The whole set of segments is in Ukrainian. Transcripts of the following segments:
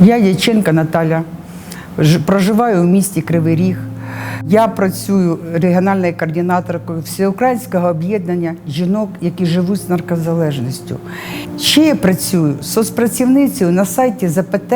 Я Яченка Наталя, проживаю у місті Кривий Ріг. Я працюю регіональною координаторкою Всеукраїнського об'єднання жінок, які живуть з наркозалежністю. Ще я працюю соцпрацівницею на сайті ЗПТ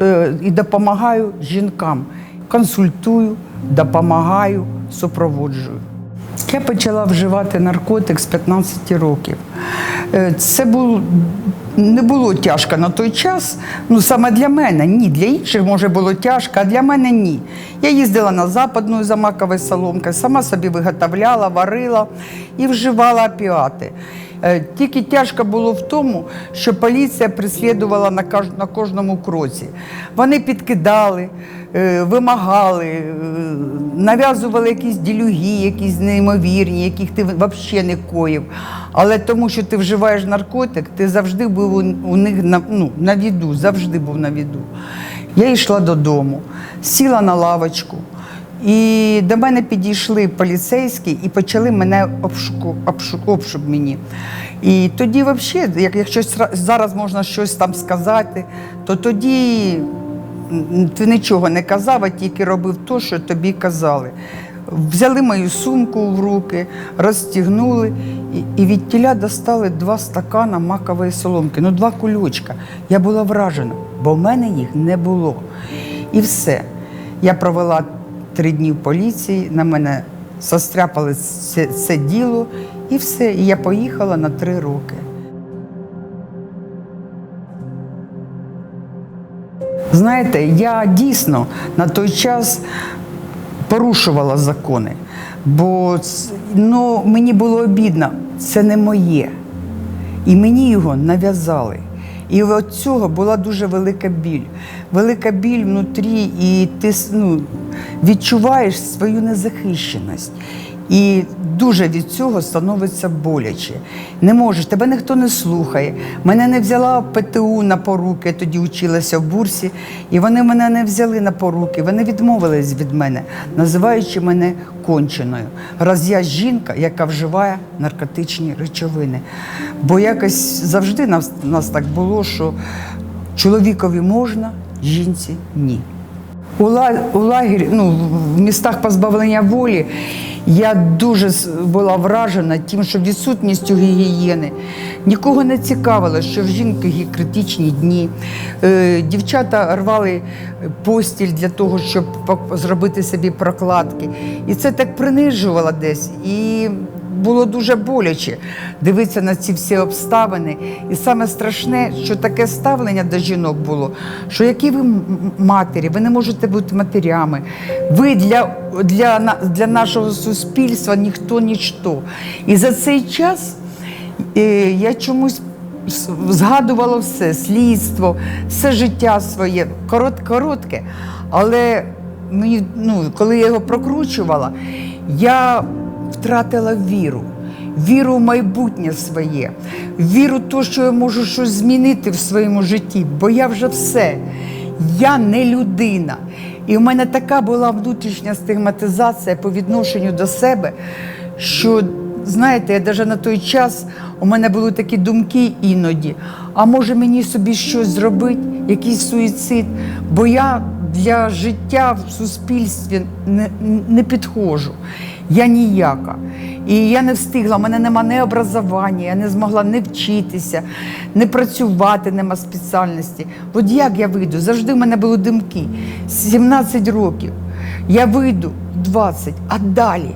е, і допомагаю жінкам. Консультую, допомагаю, супроводжую. Я почала вживати наркотик з 15 років. Е, Це було, не було тяжко на той час. Ну, саме для мене ні. Для інших може було тяжко, а для мене ні. Я їздила на западну за маковою соломкою, сама собі виготовляла, варила і вживала опіати. Е, Тільки тяжко було в тому, що поліція преслідувала на кожному кроці. Вони підкидали, е, вимагали, е, нав'язували якісь ділюги, якісь неймовірні, яких ти взагалі не коїв. Але тому, що ти вживаєш наркотик, ти завжди був у них на, ну, на віду, завжди був на віду. Я йшла додому, сіла на лавочку. І до мене підійшли поліцейські і почали мене обшуку, обшук, обшук мені. І тоді, взагалі, як, якщо зараз можна щось там сказати, то тоді ти нічого не казав, а тільки робив те, що тобі казали. Взяли мою сумку в руки, розстігнули і, і від тіля достали два стакана макової соломки, ну два кульочка. Я була вражена, бо в мене їх не було. І все. Я провела три дні в поліції, на мене состряпали це, це діло, і все. І я поїхала на три роки. Знаєте, я дійсно на той час порушувала закони, бо ну, мені було обідно, це не моє. І мені його нав'язали. І от цього була дуже велика біль. Велика біль внутрі, і ти ну, відчуваєш свою незахищеність. І дуже від цього становиться боляче. Не можеш, тебе ніхто не слухає. Мене не взяла ПТУ на поруки, я тоді училася в бурсі, і вони мене не взяли на поруки, вони відмовились від мене, називаючи мене конченою. Раз я жінка, яка вживає наркотичні речовини. Бо якось завжди нас, нас так було, що чоловікові можна, жінці ні. У, лагері, ну, в містах позбавлення волі я дуже була вражена тим, що відсутністю гігієни нікого не цікавило, що в жінки критичні дні. Е, дівчата рвали постіль для того, щоб зробити собі прокладки. І це так принижувало десь. І було дуже боляче дивитися на ці всі обставини. І саме страшне, що таке ставлення до жінок було, що які ви матері, ви не можете бути матерями. Ви для, для, для нашого суспільства ніхто ніщо. І за цей час е, я чомусь згадувала все, слідство, все життя своє, корот, коротке. Але мені, ну, коли я його прокручувала, я втратила віру. Віру в майбутнє своє, віру в те, що я можу щось змінити в своєму житті, бо я вже все. Я не людина. І в мене така була внутрішня стигматизація по відношенню до себе, що, знаєте, я навіть на той час у мене були такі думки іноді, а може мені собі щось зробити, якийсь суїцид, бо я для життя в суспільстві не, не підходжу. Я ніяка. І я не встигла, в мене нема ні образування, я не змогла не вчитися, не працювати, нема спеціальності. От як я вийду? Завжди в мене були думки. 17 років. Я вийду 20, а далі.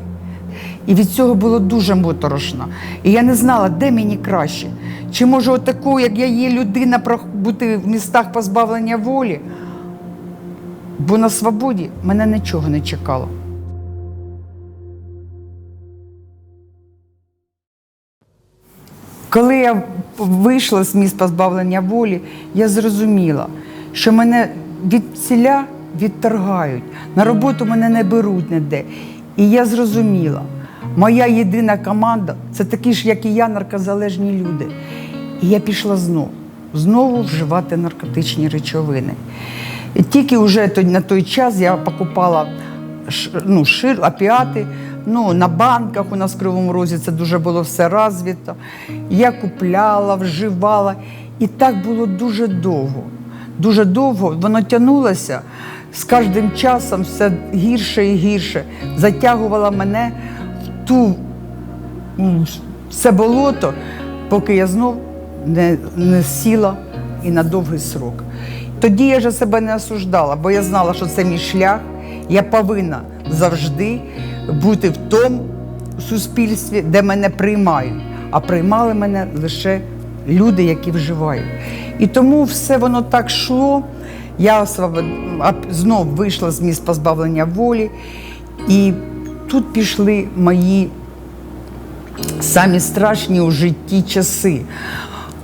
І від цього було дуже моторошно. І я не знала, де мені краще. Чи може отакою, як я є людина, бути в містах позбавлення волі? Бо на свободі мене нічого не чекало. Коли я вийшла з місць позбавлення волі, я зрозуміла, що мене від ціля відторгають, на роботу мене не беруть ніде. І я зрозуміла, моя єдина команда це такі ж, як і я, наркозалежні люди. І я пішла знову, знову вживати наркотичні речовини. І тільки вже на той час я покупала ну, шир, опіати. Ну, на банках у нас в Кривому Розі це дуже було все розвито. Я купляла, вживала. І так було дуже довго. дуже довго, воно тягнулося з кожним часом все гірше і гірше. Затягувало мене в ту м, це болото, поки я знов не, не сіла і на довгий срок. Тоді я вже себе не осуждала, бо я знала, що це мій шлях. Я повинна завжди бути в тому суспільстві, де мене приймають. А приймали мене лише люди, які вживають. І тому все воно так йшло. Я знов вийшла з місць позбавлення волі, і тут пішли мої самі страшні у житті часи,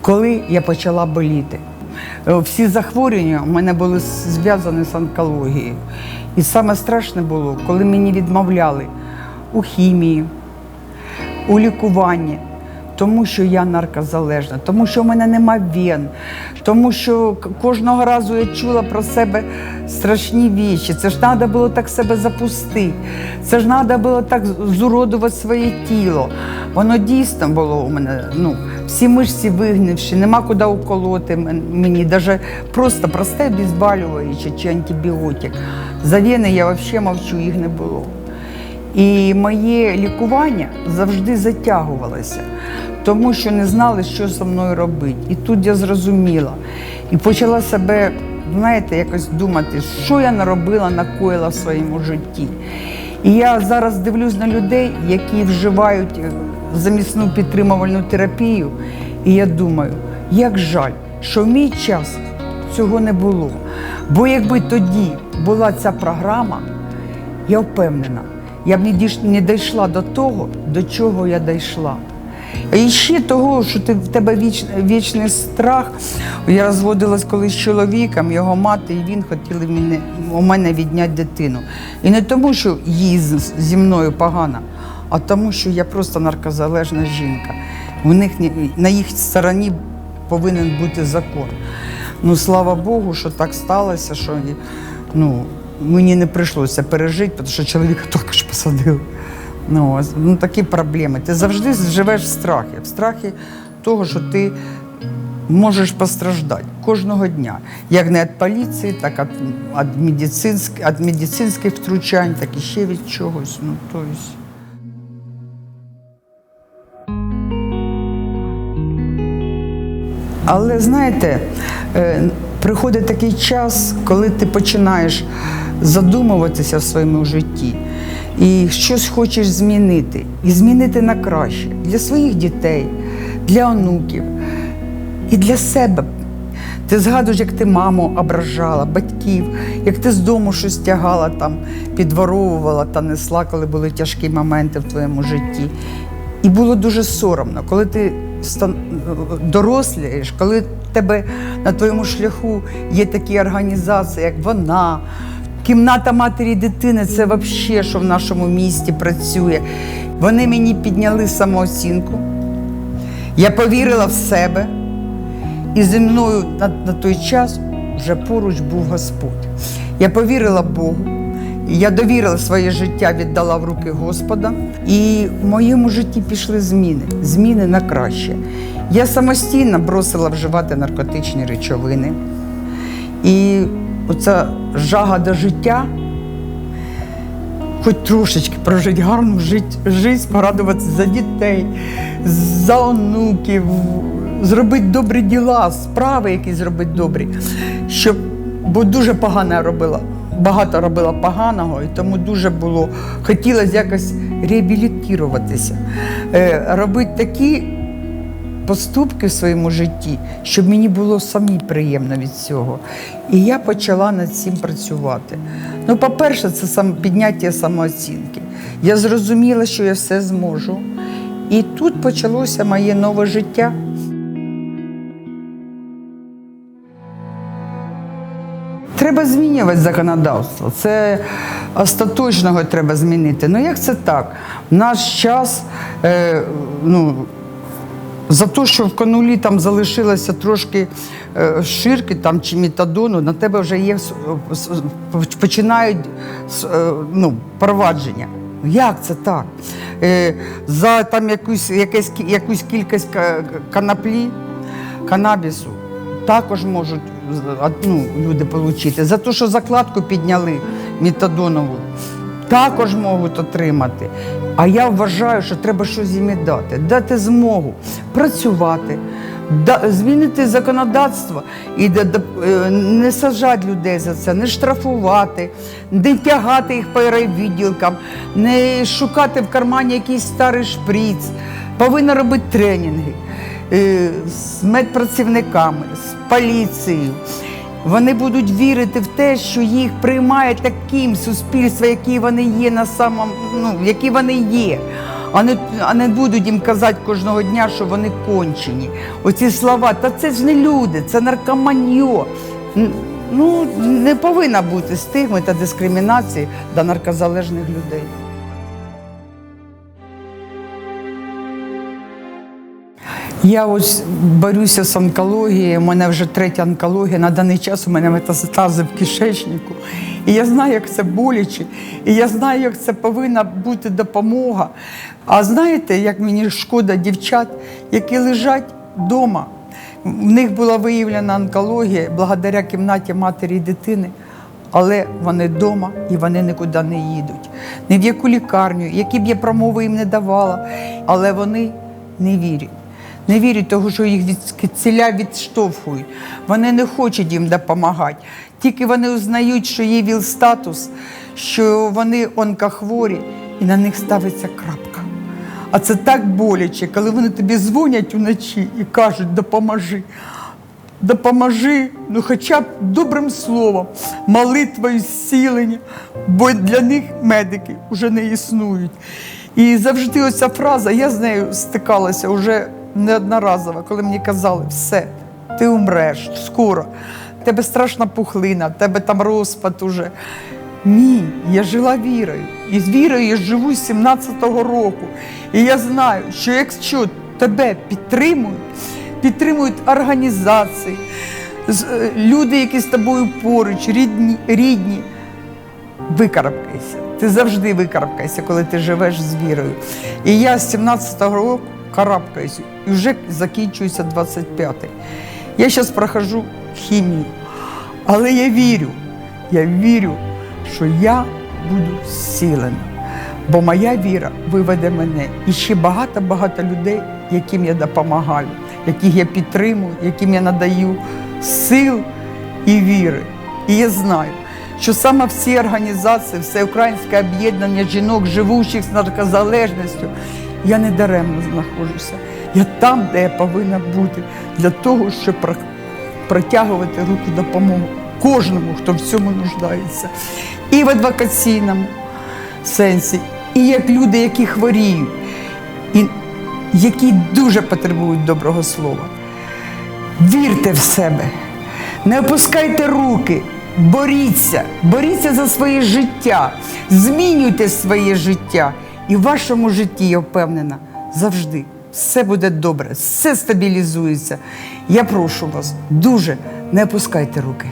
коли я почала боліти. Е, Всі захворювання у мене були зв'язані з онкологією. І саме страшне було, коли мені відмовляли у хімії, у лікуванні, тому що я наркозалежна, тому що в мене нема вен, тому що кожного разу я чула про себе страшні вічі. Це ж треба було так себе запустити. Це ж треба було так зуродувати своє тіло. Воно дійсно було у мене. Ну, всі мишці вигнивші, нема куди уколоти мені, навіть просто просте обезболююче чи антибіотик. За вени я взагалі мовчу, їх не було. І моє лікування завжди затягувалося, тому що не знали, що зі мною робити. І тут я зрозуміла і почала себе, знаєте, якось думати, що я наробила, накоїла в своєму житті. І я зараз дивлюсь на людей, які вживають е, замісну підтримувальну терапію, і я думаю, як жаль, що в мій час цього не було. Бо якби тоді була ця програма, я впевнена, я б не дійшла до того, до чого я дійшла. І ще того, що ти, в тебе віч, вічний страх. Я розводилась колись з чоловіком, його мати, і він хотіли мене, у мене відняти дитину. І не тому, що їй зі мною погано, а тому, що я просто наркозалежна жінка. У них на їх стороні повинен бути закон. Ну, слава Богу, що так сталося, що ну, мені не прийшлося пережити, тому що чоловіка також посадили. Ну, ну, такі проблеми. Ти завжди живеш в страхі, в страхі того, що ти можеш постраждати кожного дня. Як не від поліції, так від, від, медицинських, від медицинських втручань, так і ще від чогось. Ну, то есть. Але знаєте, е, приходить такий час, коли ти починаєш задумуватися в своєму житті і щось хочеш змінити, і змінити на краще для своїх дітей, для онуків і для себе. Ти згадуєш, як ти маму ображала, батьків, як ти з дому щось тягала, там, підворовувала та несла, коли були тяжкі моменти в твоєму житті. І було дуже соромно, коли ти дорослієш, коли тебе на твоєму шляху є такі організації, як вона. Кімната матері дитини це взагалі, що в нашому місті працює. Вони мені підняли самооцінку. Я повірила в себе, і зі мною на, на той час вже поруч був Господь. Я повірила Богу, я довірила своє життя, віддала в руки Господа. І в моєму житті пішли зміни, зміни на краще. Я самостійно бросила вживати наркотичні речовини. І оця жага до життя, хоч трошечки прожити гарну життя, порадуватися за дітей, за онуків, зробити добрі діла, справи якісь зробити добрі. Щоб, бо дуже погано робила, багато робила поганого, і тому дуже було, хотілося якось реабілітуватися, е, робити такі поступки в своєму житті, щоб мені було самі приємно від цього. І я почала над цим працювати. Ну, по-перше, це сам підняття самооцінки. Я зрозуміла, що я все зможу. І тут почалося моє нове життя. Треба змінювати законодавство. Це остаточно його треба змінити. Ну як це так? В наш час е, ну, за те, що в канулі там залишилося трошки е, ширки там, чи метадону, на тебе вже є починають е, ну, провадження. Як це так? Е, за там якусь, якесь, якусь кількість канаплі, канабісу також можуть ну, люди отримати. За те, що закладку підняли метадонову, також можуть отримати. А я вважаю, що треба щось їм дати, дати змогу працювати, змінити законодавство і е, не сажати людей за це, не штрафувати, не тягати їх по райвідділкам, не шукати в кармані якийсь старий шприц. Повинна робити тренінги е, з медпрацівниками, з поліцією. Вони будуть вірити в те, що їх приймає таким суспільство, які вони є на самому, ну, які вони є. А не, а не будуть їм казати кожного дня, що вони кончені. Оці слова, та це ж не люди, це наркоманьо. Ну, не повинна бути стигми та дискримінації до наркозалежних людей. Я ось борюся з онкологією, у мене вже третя онкологія. На даний час у мене метастази в кишечнику. І я знаю, як це боляче, і я знаю, як це повинна бути допомога. А знаєте, як мені шкода дівчат, які лежать вдома. В них була виявлена онкологія благодаря кімнаті матері і дитини. Але вони вдома і вони нікуди не їдуть. Ні в яку лікарню, які б я промови їм не давала, але вони не вірять. Не вірять, тому що їх від ціля відштовхують. Вони не хочуть їм допомагати. Тільки вони узнають, що є ВІЛ-статус, що вони онкохворі, і на них ставиться крапка. А це так боляче, коли вони тобі дзвонять уночі і кажуть, допоможи. Допоможи, ну хоча б добрим словом, молитвою зцілення, бо для них медики вже не існують. І завжди оця фраза, я з нею стикалася вже неодноразово, коли мені казали, все, ти умреш скоро, тебе страшна пухлина, тебе там розпад уже. Ні, я жила вірою. І з вірою я живу з 17-го року. І я знаю, що якщо тебе підтримують, підтримують організації, е, люди, які з тобою поруч, рідні, рідні, викарабкайся. Ти завжди викарабкайся, коли ти живеш з вірою. І я з 17-го року карабкаюся, і вже закінчується 25-й. Я зараз прохожу хімію, але я вірю, я вірю, що я буду зцілена. Бо моя віра виведе мене і ще багато-багато людей, яким я допомагаю, яких я підтримую, яким я надаю сил і віри. І я знаю, що саме в цій організації, Всеукраїнське об'єднання жінок, живучих з наркозалежністю, я не даремно знаходжуся. Я там, де я повинна бути, для того, щоб протягувати руку допомоги кожному, хто в цьому нуждається. І в адвокаційному сенсі, і як люди, які хворіють, і які дуже потребують доброго слова. Вірте в себе, не опускайте руки, боріться, боріться за своє життя, змінюйте своє життя. І в вашому житті, я впевнена, завжди все буде добре, все стабілізується. Я прошу вас дуже, не опускайте руки.